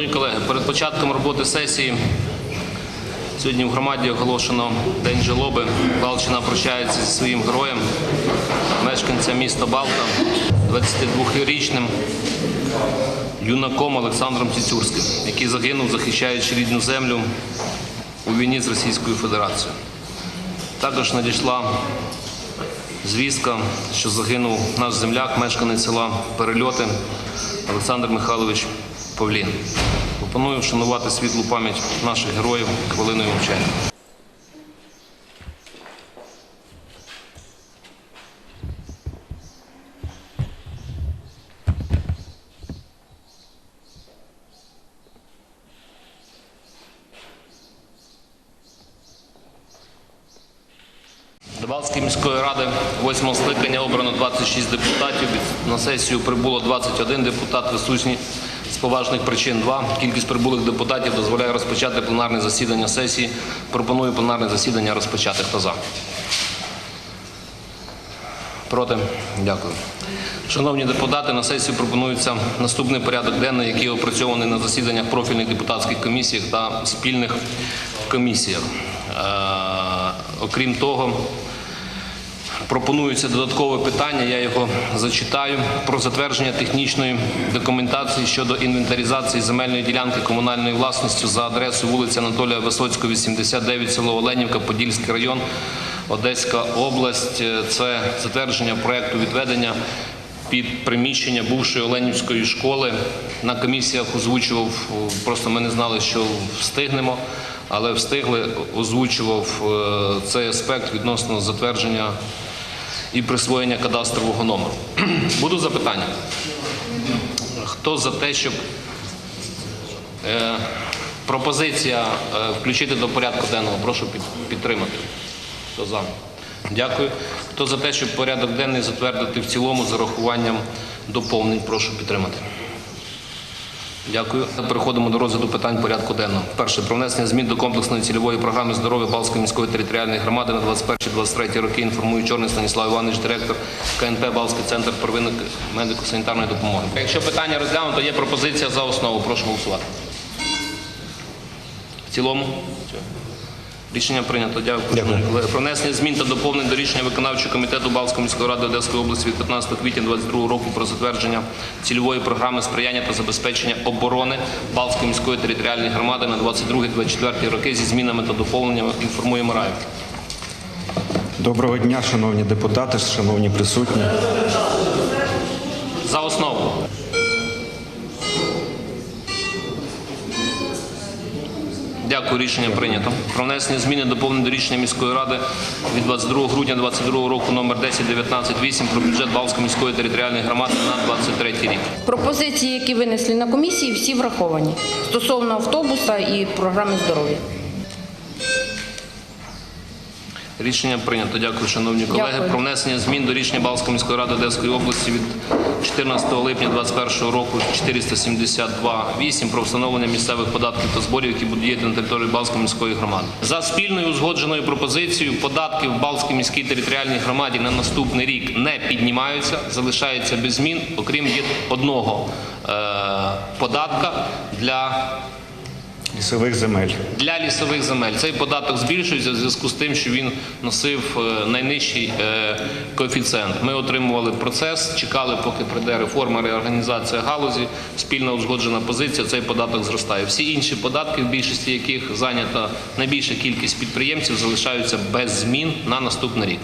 Шановні колеги, перед початком роботи сесії сьогодні в громаді оголошено День жалоби. Балчина прощається зі своїм героєм, мешканцем міста Балта, 22-річним юнаком Олександром Тітюрським, який загинув, захищаючи рідну землю у війні з Російською Федерацією. Також надійшла звістка, що загинув наш земляк, мешканець села Перельоти Олександр Михайлович Павлін. Пропоную вшанувати світлу пам'ять наших героїв хвилиною мовчання. До міської ради 8 скликання обрано 26 депутатів. На сесію прибуло 21 депутат, висутні з поважних причин 2. Кількість прибулих депутатів дозволяє розпочати пленарне засідання сесії. Пропоную пленарне засідання розпочати. Хто за? Проти? Дякую. Шановні депутати, на сесію пропонується наступний порядок денний, який опрацьований на засіданнях профільних депутатських комісіях та спільних комісіях. Е, окрім того, пропонується додаткове питання, я його зачитаю, про затвердження технічної документації щодо інвентаризації земельної ділянки комунальної власності за адресою вулиця Анатолія Висоцького, 89, село Оленівка, Подільський район, Одеська область. Е, Це затвердження проекту відведення під приміщення бувшої Оленівської школи. На комісіях озвучував, просто ми не знали, що встигнемо, але встигли, озвучував е, цей аспект відносно затвердження і присвоєння кадастрового номеру. Буду запитання. Хто за те, щоб е, пропозиція е, включити до порядку денного, прошу під, підтримати. Хто за? Дякую. Хто за те, щоб порядок денний затвердити в цілому з урахуванням доповнень, прошу підтримати. Дякую. Переходимо до розгляду питань порядку денного. Перше про внесення змін до комплексної цільової програми здоров'я Балської міської територіальної громади на 21-23 роки. Інформує Чорний Станіслав Іванович, директор КНП Балський центр первинної медико-санітарної допомоги. Якщо питання розглянуто, є пропозиція за основу. Прошу голосувати. В цілому. Рішення прийнято. Дякую. колеги. Про внесення змін та доповнень до рішення виконавчого комітету Балтської міської ради Одеської області від 15 квітня 2022 року про затвердження цільової програми сприяння та забезпечення оборони Балтської міської територіальної громади на 22-24 роки зі змінами та доповненнями інформує Мараєв. Доброго дня, шановні депутати, шановні присутні. Дякую, рішення прийнято. Про внесення зміни доповнень до рішення міської ради від 22 грудня 2022 року номер 10198 про бюджет Балтської міської територіальної громади на 23 рік. Пропозиції, які винесли на комісії, всі враховані стосовно автобуса і програми здоров'я. Рішення прийнято. Дякую, шановні колеги. Дякую. Про внесення змін до рішення Балтської міської ради Одеської області від 14 липня 2021 року 472.8 про встановлення місцевих податків та зборів, які будуть діяти на території Балської міської громади. За спільною узгодженою пропозицією податки в Балській міській територіальній громаді на наступний рік не піднімаються, залишаються без змін, окрім одного е, податка для Лісових земель. для лісових земель цей податок збільшується в зв'язку з тим, що він носив е, найнижчий е, коефіцієнт. Ми отримували процес, чекали, поки прийде реформа, реорганізація галузі, спільна узгоджена позиція. Цей податок зростає. Всі інші податки, в більшості яких зайнята найбільша кількість підприємців, залишаються без змін на наступний рік.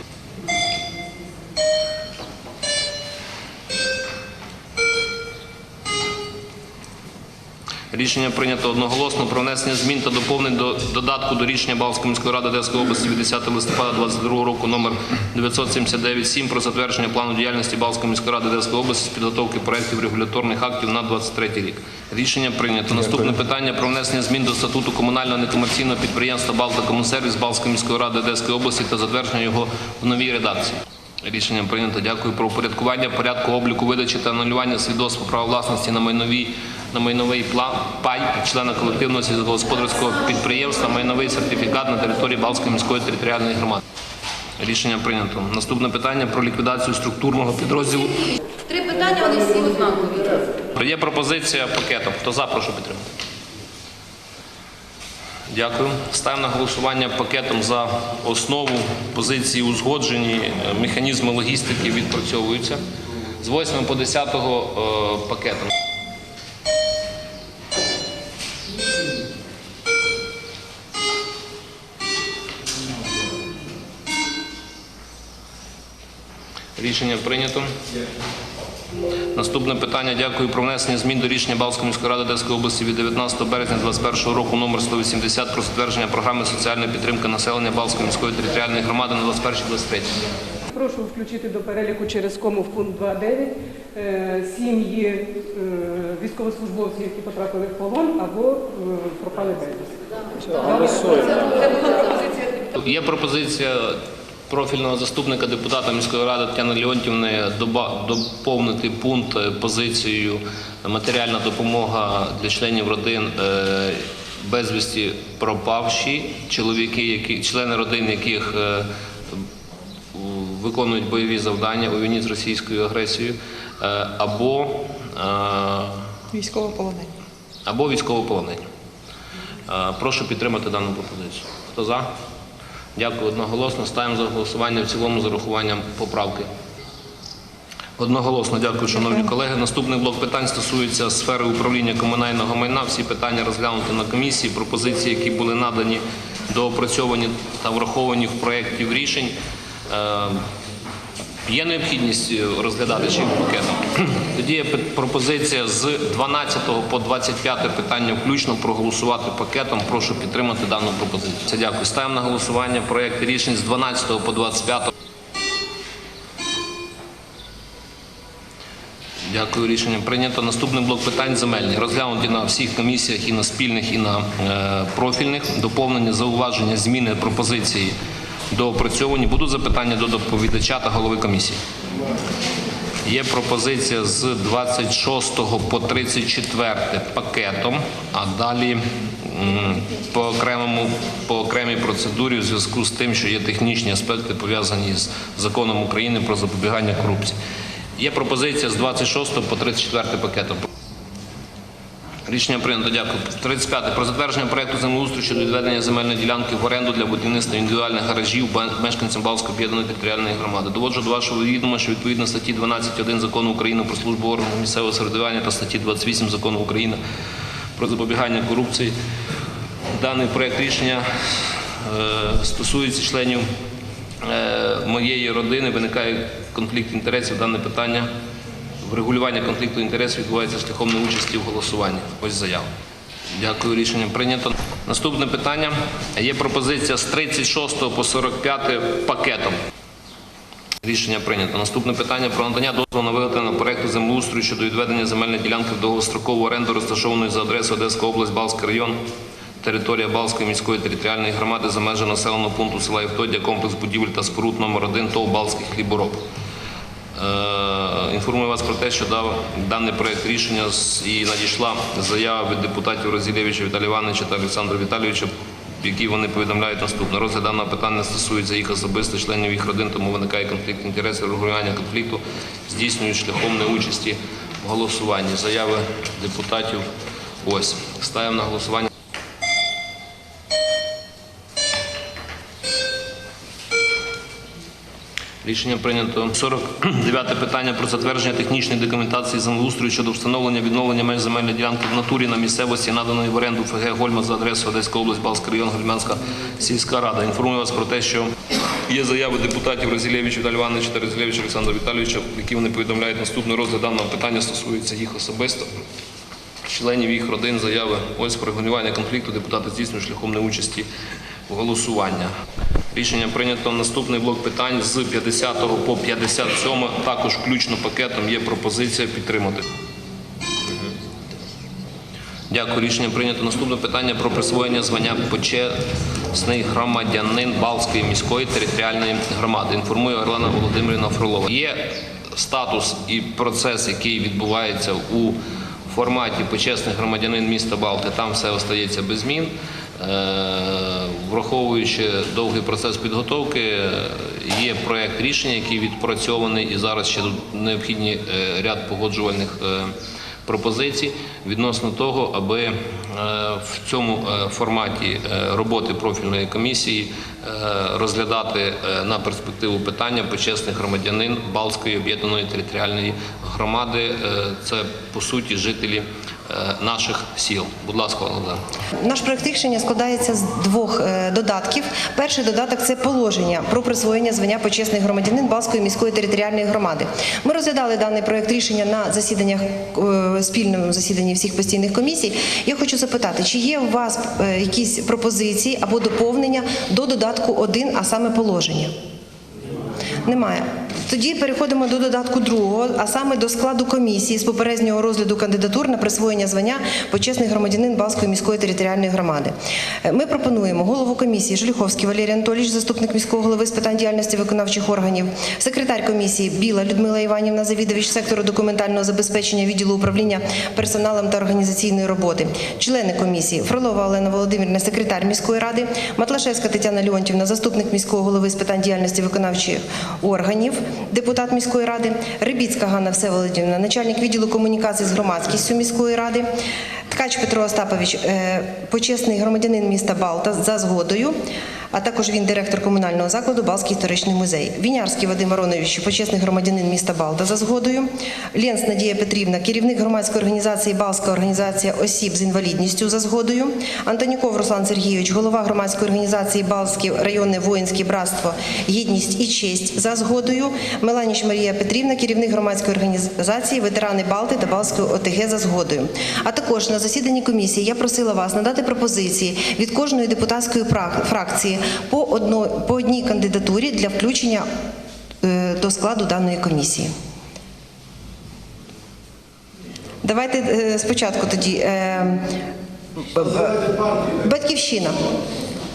Рішення прийнято одноголосно про внесення змін та доповнень до додатку до рішення Балтської міської ради Одеської області від 10 листопада 2022 року номер 979-7 про затвердження плану діяльності Балтської міської ради Одеської області з підготовки проєктів регуляторних актів на 23 рік. Рішення прийнято. Наступне питання про внесення змін до статуту комунального некомерційного підприємства Балта Комунсервіс Балтської міської ради Одеської області та затвердження його в новій редакції. Рішення прийнято. Дякую. Про упорядкування порядку обліку видачі та анулювання свідоцтва права власності на майнові на майновий план пай члена колективного сільськогосподарського підприємства майновий сертифікат на території Балтської міської територіальної громади. Рішення прийнято. Наступне питання про ліквідацію структурного підрозділу. Три питання, вони всі однакові. Є пропозиція пакетом. Хто за, прошу підтримати. Дякую. Ставимо на голосування пакетом за основу. Позиції узгоджені, механізми логістики відпрацьовуються. З 8 по 10 е, пакетом. Рішення прийнято. Наступне питання. Дякую про внесення змін до рішення Балтської міської ради Одеської області від 19 березня 2021 року номер 180 про затвердження програми соціальної підтримки населення Балтської міської територіальної громади на 21-23. Прошу включити до переліку через кому в пункт 2.9 е, сім'ї е, військовослужбовців, які потрапили в полон або е, пропали безвісти. Є пропозиція профільного заступника депутата міської ради Тетяни Леонтівни доповнити пункт е, позицією матеріальна допомога для членів родин е, безвісті пропавші, чоловіки, які члени родин, яких е, виконують бойові завдання у війні з російською агресією, е, або е, Військовополонені. або військовополонені. Е, Прошу підтримати дану пропозицію. Хто за? Дякую одноголосно. Ставимо за голосування в цілому з урахуванням поправки. Одноголосно дякую, шановні колеги. Наступний блок питань стосується сфери управління комунального майна. Всі питання розглянуті на комісії. Пропозиції, які були надані, доопрацьовані та враховані в проєктів рішень. Є необхідність е, розглядати й пакетом. Тоді є пропозиція з 12 по 25 питання включно проголосувати пакетом. Прошу підтримати дану пропозицію. Це дякую. Ставимо на голосування проєкт рішень з 12 по 25. Дякую, рішення прийнято. Наступний блок питань земельний. Розглянуті на всіх комісіях і на спільних, і на е, профільних. Доповнення, зауваження, зміни, пропозиції доопрацьовані. Будуть запитання до доповідача та голови комісії. Є пропозиція з 26 по 34 пакетом, а далі по окремому по окремій процедурі в зв'язку з тим, що є технічні аспекти пов'язані з законом України про запобігання корупції. Є пропозиція з 26 по 34 пакетом. Рішення прийнято. Дякую. 35. Про затвердження проекту землеустрою щодо відведення земельної ділянки в оренду для будівництва індивідуальних гаражів мешканцям Балтської об'єднаної територіальної громади. Доводжу до вашого відома, що відповідно статті 12.1 Закону України про службу органів місцевого самоврядування та статті 28 Закону України про запобігання корупції. Даний проект рішення е, стосується членів е, моєї родини. Виникає конфлікт інтересів. Дане питання врегулювання конфлікту інтересів відбувається шляхом неучасті в голосуванні. Ось заява. Дякую, рішення прийнято. Наступне питання. Є пропозиція з 36 по 45 пакетом. Рішення прийнято. Наступне питання про надання дозволу на виготовлення проекту землеустрою щодо відведення земельної ділянки в довгострокову оренду, розташованої за адресою Одеська область, Балський район, територія Балської міської територіальної громади за межі населеного пункту села Євтодія, комплекс будівель та споруд номер 1 ТОВ Балський хлібороб. Е, Інформую вас про те, що дав даний проект рішення і надійшла заява від депутатів Розілєвича Віталія Івановича та Олександра Віталійовича, в якій вони повідомляють наступне. Розгляд даного питання стосується їх особисто, членів їх родин, тому виникає конфлікт інтересів, регулювання конфлікту здійснюють шляхом неучасті в голосуванні. Заяви депутатів ось. Ставимо на голосування. Рішення прийнято. 49 питання про затвердження технічної документації землеустрою щодо встановлення відновлення меж земельної ділянки в натурі на місцевості, наданої в оренду ФГ Гольма за адресою Одеська область, Балський район, Гольмянська сільська рада. Інформую вас про те, що є заяви депутатів Розілєвича Віталія Івановича та Розілєвича Олександра Віталійовича, які вони повідомляють наступний розгляд даного питання стосується їх особисто. Членів їх родин заяви ось про регулювання конфлікту депутати здійснюють шляхом неучасті в голосування. Рішення прийнято. Наступний блок питань з 50 по 57 також включно пакетом є пропозиція підтримати. Дякую. Рішення прийнято. Наступне питання про присвоєння звання почесний громадянин Балтської міської територіальної громади. Інформує Орлана Володимирівна Фролова. Є статус і процес, який відбувається у форматі почесний громадянин міста Балти. Там все остається без змін. Е, Враховуючи довгий процес підготовки, є проект рішення, який відпрацьований, і зараз ще необхідні е, ряд погоджувальних е, пропозицій відносно того, аби в цьому форматі роботи профільної комісії розглядати е, на перспективу питання почесних громадянин Балтської об'єднаної територіальної громади. Е, Це по суті жителі е, наших сіл. Будь ласка, Олена. Наш проект рішення складається з двох е, додатків. Перший додаток це положення про присвоєння звання почесний громадянин Балської міської територіальної громади. Ми розглядали даний проект рішення на засіданнях е, спільному засіданні всіх постійних комісій. Я хочу запитати, чи є у вас е, якісь пропозиції або доповнення до додатку 1, а саме положення? Немає. Тоді переходимо до додатку другого, а саме до складу комісії з попереднього розгляду кандидатур на присвоєння звання почесний громадянин Балської міської територіальної громади. Е, Ми пропонуємо голову комісії Желіховський Валерій Анатолійович, заступник міського голови з питань діяльності виконавчих органів, секретар комісії Біла Людмила Іванівна, завідувач сектору документального забезпечення відділу управління персоналом та організаційної роботи, члени комісії Фролова Олена Володимирівна, секретар міської ради, Матлашевська Тетяна Леонтівна, заступник міського голови з питань діяльності виконавчих органів, депутат міської ради, Рибіцька Ганна Всеволодівна, начальник відділу комунікації з громадськістю міської ради, Ткач Петро Остапович, е, почесний громадянин міста Балта за згодою, а також він директор комунального закладу Балський історичний музей. Вінярський Вадим Аронович, почесний громадянин міста Балта за згодою. Ленс Надія Петрівна, керівник громадської організації Балська організація осіб з інвалідністю за згодою. Антоніков Руслан Сергійович, голова громадської організації Балське районне воїнське братство Гідність і честь за згодою. Меланіч Марія Петрівна, керівник громадської організації Ветерани Балти та Балської ОТГ за згодою. А також на засіданні комісії я просила вас надати пропозиції від кожної депутатської прак- по, одно, по одній кандидатурі для включення е, до складу даної комісії. Давайте е, спочатку тоді. е, Батьківщина.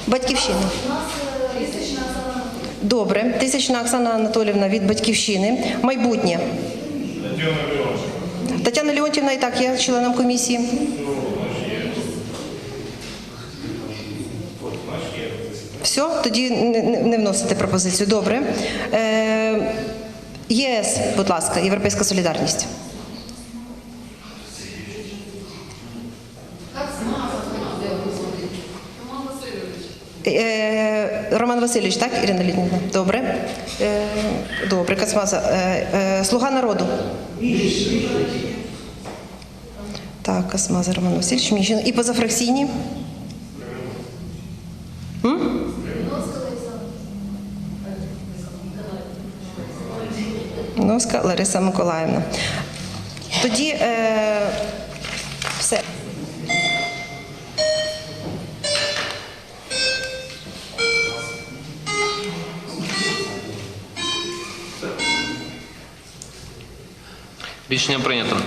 Батьківщина. Добре. Тисячна Оксана Анатолівна від Батьківщини. Майбутнє. Тетяна Леонтівна і так є членом комісії. Все, тоді не, вносите пропозицію. Добре. Е, ЄС, будь ласка, Європейська солідарність. Е, Роман Васильович, так, Ірина Ліднівна? Добре. Е, добре, Кацмаза. Слуга народу. Так, Касмаза Роман Васильович, Міщин. І позафракційні? Носка Лариса Миколаївна. Тоді е, все. Рішення прийнято.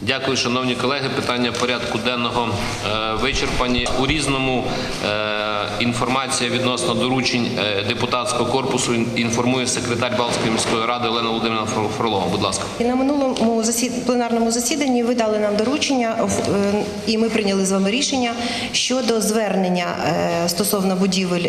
Дякую, шановні колеги. Питання порядку денного е, вичерпані. У різному е, інформація відносно доручень е, депутатського корпусу інформує секретар Балтської міської ради Олена Володимирівна Фро- Фролова. Будь ласка. На минулому засід... пленарному засіданні ви дали нам доручення, е, і ми прийняли з вами рішення щодо звернення е, стосовно будівель.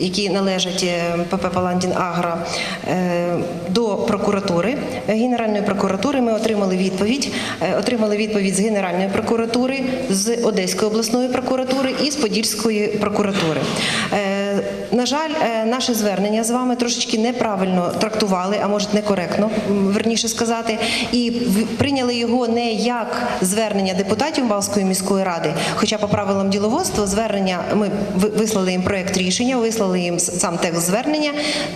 Які належать е, ПП Паландін Агра е, до прокуратури е, Генеральної прокуратури. Ми отримали відповідь. Отримали відповідь з Генеральної прокуратури, з Одеської обласної прокуратури і з Подільської прокуратури. На жаль, е, наше звернення з вами трошечки неправильно трактували, а може некоректно, верніше сказати, і прийняли його не як звернення депутатів Балської міської ради, хоча по правилам діловодства звернення ми вислали їм проект рішення, вислали їм сам текст звернення.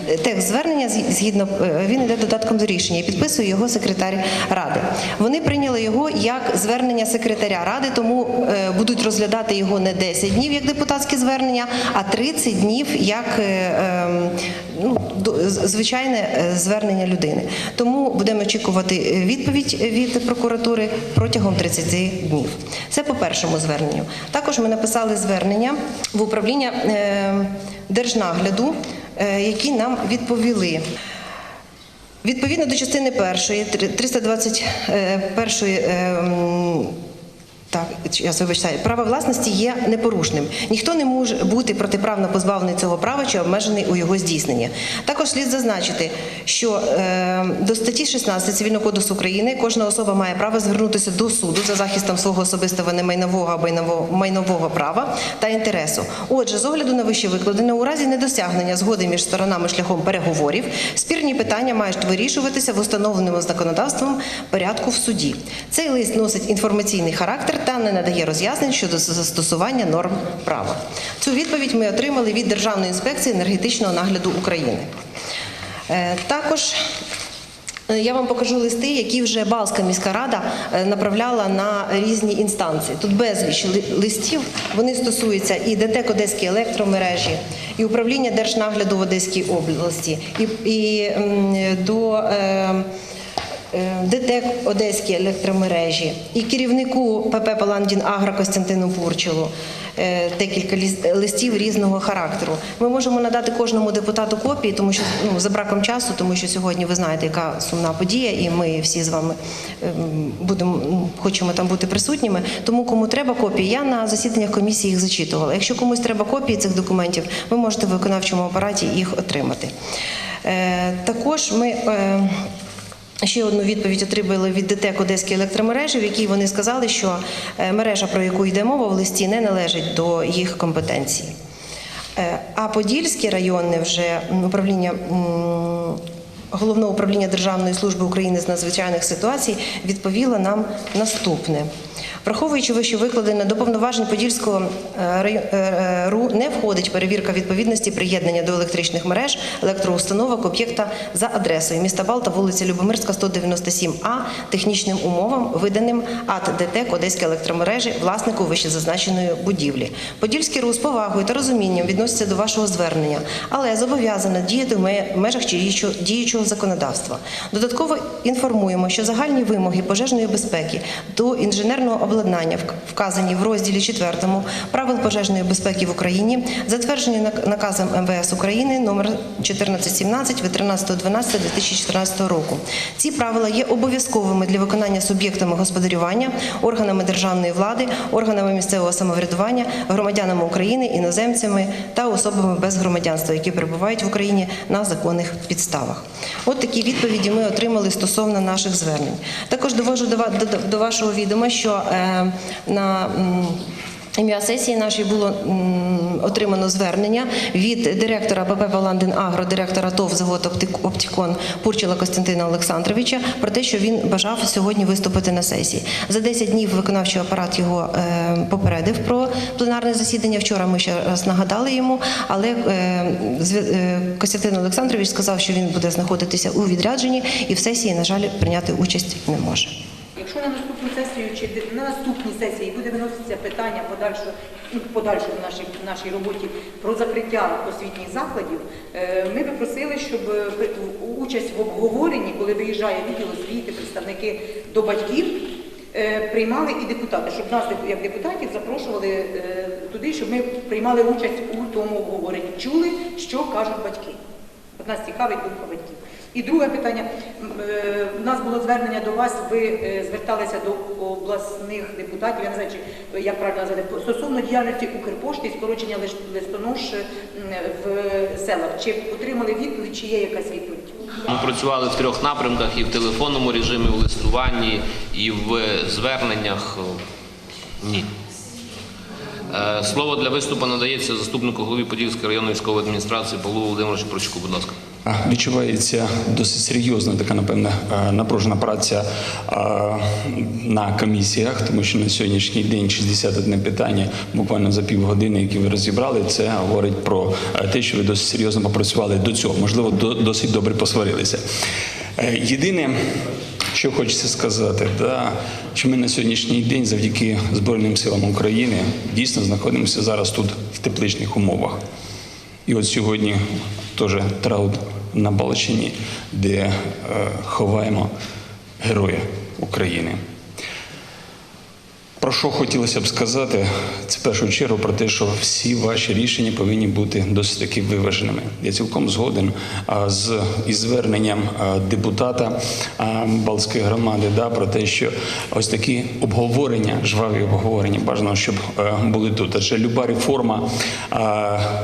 Е, Текст звернення згідно е, він йде додатком до рішення і підписує його секретар ради. Вони прийняли його як звернення секретаря ради, тому будуть розглядати його не 10 днів як депутатське звернення, а 30 днів як е, ем, ну, звичайне е, звернення людини. Тому будемо очікувати е, відповідь від прокуратури протягом 30 днів. Це по першому зверненню. Також ми написали звернення в управління держнагляду, які нам відповіли. Відповідно до частини першої, 321 е, м, Так, я вибачаю, право власності є непорушним. Ніхто не може бути протиправно позбавлений цього права чи обмежений у його здійсненні. Також слід зазначити, що е, до статті 16 Цивільного кодексу України кожна особа має право звернутися до суду за захистом свого особистого немайнового або майнового- права та інтересу. Отже, з огляду на вище викладене, у разі недосягнення згоди між сторонами шляхом переговорів, спірні питання мають вирішуватися в установленому законодавством порядку в суді. Цей лист носить інформаційний характер та не надає роз'яснень щодо застосування норм права. Цю відповідь ми отримали від Державної інспекції енергетичного нагляду України. Е, Також е, я вам покажу листи, які вже Балська міська рада е, направляла на різні інстанції. Тут безліч листів. Вони стосуються і ДТЕК Одеські електромережі, і управління держнагляду в Одеській області, і, і до. Е, ДТЕК Одеські електромережі і керівнику ПП Паландін Агро Костянтину Пурчелу е, декілька листів різного характеру. Ми можемо надати кожному депутату копії, тому що ну за браком часу, тому що сьогодні ви знаєте, яка сумна подія, і ми всі з вами ем, будемо ну, хочемо там бути присутніми. Тому кому треба копії, я на засіданнях комісії їх зачитувала. Якщо комусь треба копії цих документів, ви можете в виконавчому апараті їх отримати. Е, Також ми. Ще одну відповідь отримали від ДТЕК Одеські електромережі, в якій вони сказали, що е, мережа, про яку йде мова в листі, не належить до їх компетенції. Е, А Подільське районне вже управління. Головного управління Державної служби України з надзвичайних ситуацій відповіло нам наступне. Враховуючи вище викладене до повноважень Подільського е, е, е, РУ не входить перевірка відповідності приєднання до електричних мереж електроустановок об'єкта за адресою міста Балта, вулиця Любомирська, 197А, технічним умовам, виданим АТ ДТЕК Одеські електромережі, власнику вищезазначеної будівлі. Подільський РУ з повагою та розумінням відноситься до вашого звернення, але зобов'язана діяти в межах діючого законодавства. Додатково інформуємо, що загальні вимоги пожежної безпеки до інженерного обладнання, вказані в розділі 4 правил пожежної безпеки в Україні, затверджені нак- наказом МВС України номер 1417 від 13.12.2014 року. Ці правила є обов'язковими для виконання суб'єктами господарювання, органами державної влади, органами місцевого самоврядування, громадянами України, іноземцями та особами без громадянства, які перебувають в Україні на законних підставах. От такі відповіді ми отримали стосовно наших звернень. Також довожу до вашого відома, що на м, Ім'я сесії нашої було отримано звернення від директора ПП «Паландин Агро, директора ТОВ завод Оптікон Пурчила Костянтина Олександровича про те, що він бажав сьогодні виступити на сесії. За 10 днів виконавчий апарат його е, попередив про пленарне засідання. Вчора ми ще раз нагадали йому, але е, е, Костянтин Олександрович сказав, що він буде знаходитися у відрядженні і в сесії, на жаль, прийняти участь не може. Якщо на наступну сесію чи на наступній сесії буде виноситися питання подальшого ну, в нашій в нашій роботі про закриття освітніх закладів, е, ми би просили, щоб е, участь в обговоренні, коли виїжджає відділ освіти, представники до батьків. е, Приймали і депутати, щоб нас як депутатів запрошували туди, щоб ми приймали участь у тому обговоренні. Чули, що кажуть батьки. От нас цікавить думка батьків. І друге питання. Е, У нас було звернення до вас, ви е, зверталися до обласних депутатів, я не знаю, чи як правильно назвати, стосовно діяльності Укрпошти і скорочення листонож е, в селах. Чи отримали відповідь, чи є якась відповідь? Ми працювали в трьох напрямках: і в телефонному режимі, в листуванні, і в зверненнях. Ні. Е, Слово для виступу надається заступнику голови Подільської районної військової адміністрації Павлу Володимировичу Прочуку. Будь ласка. Відчувається досить серйозна така, напевне, е, напружена праця е, на комісіях, тому що на сьогоднішній день 61 питання буквально за півгодини, які ви розібрали, це говорить про е, те, що ви досить серйозно попрацювали до цього. Можливо, досить добре посварилися. Єдине, що хочеться сказати, да, що ми на сьогоднішній день, завдяки Збройним силам України, дійсно знаходимося зараз тут в тепличних умовах. І от сьогодні теж траут на Балчині, де е, ховаємо героя України. Про що хотілося б сказати, це в першу чергу про те, що всі ваші рішення повинні бути досить таки виваженими. Я цілком згоден з із зверненням депутата Балтської громади да, про те, що ось такі обговорення, жваві обговорення, бажано, щоб е, були тут. Адже люба реформа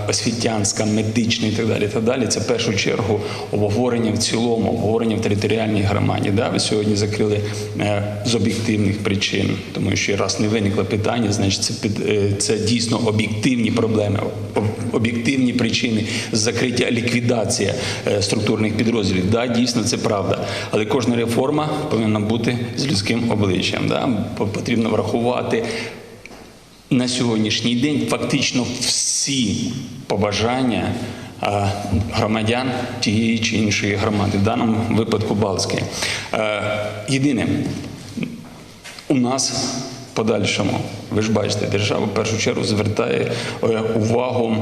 освітянська, медична і так далі, і далі, це в першу чергу обговорення в цілому, обговорення в територіальній громаді. Да? Ви сьогодні закрили е, з об'єктивних причин, тому що раз не виникло питання, значить це під е, це дійсно об'єктивні проблеми, об'єктивні причини закриття, ліквідація е, структурних підрозділів. Да, дійсно це правда. Але кожна реформа повинна бути з людським обличчям. Да? Потрібно врахувати на сьогоднішній день фактично всі побажання громадян тієї чи іншої громади, в даному випадку Балтської. Е, Єдине, у нас подальшому, ви ж бачите, держава в першу чергу звертає е, увагу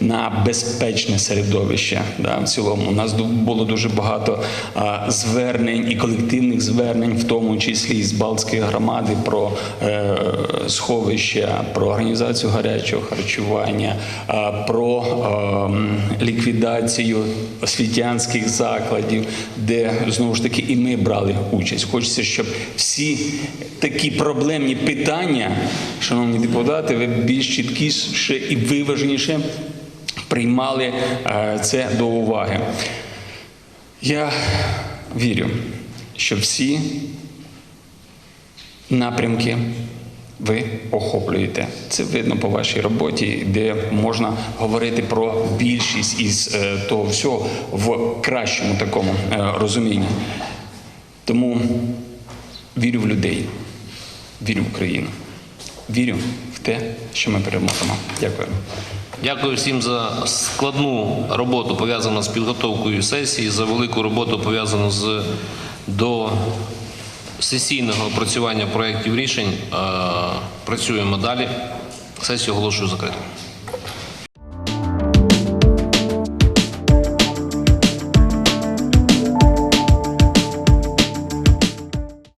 на безпечне середовище. Да, в цілому у нас було дуже багато звернень і колективних звернень, в тому числі з Балтської громади, про е, сховища, про організацію гарячого харчування, про ем, ліквідацію освітянських закладів, де знову ж таки і ми брали участь. Хочеться, щоб всі такі проблемні питання, шановні депутати, ви більш чіткіше і виваженіше приймали е, це до уваги. Я вірю, що всі напрямки ви охоплюєте. Це видно по вашій роботі, де можна говорити про більшість із е, того всього в кращому такому е, розумінні. Тому вірю в людей, вірю в Україну, вірю в те, що ми переможемо. Дякую. Дякую всім за складну роботу, пов'язану з підготовкою сесії, за велику роботу пов'язану з до сесійного опрацювання проєктів рішень. Е, Працюємо далі. Сесію оголошую закритою.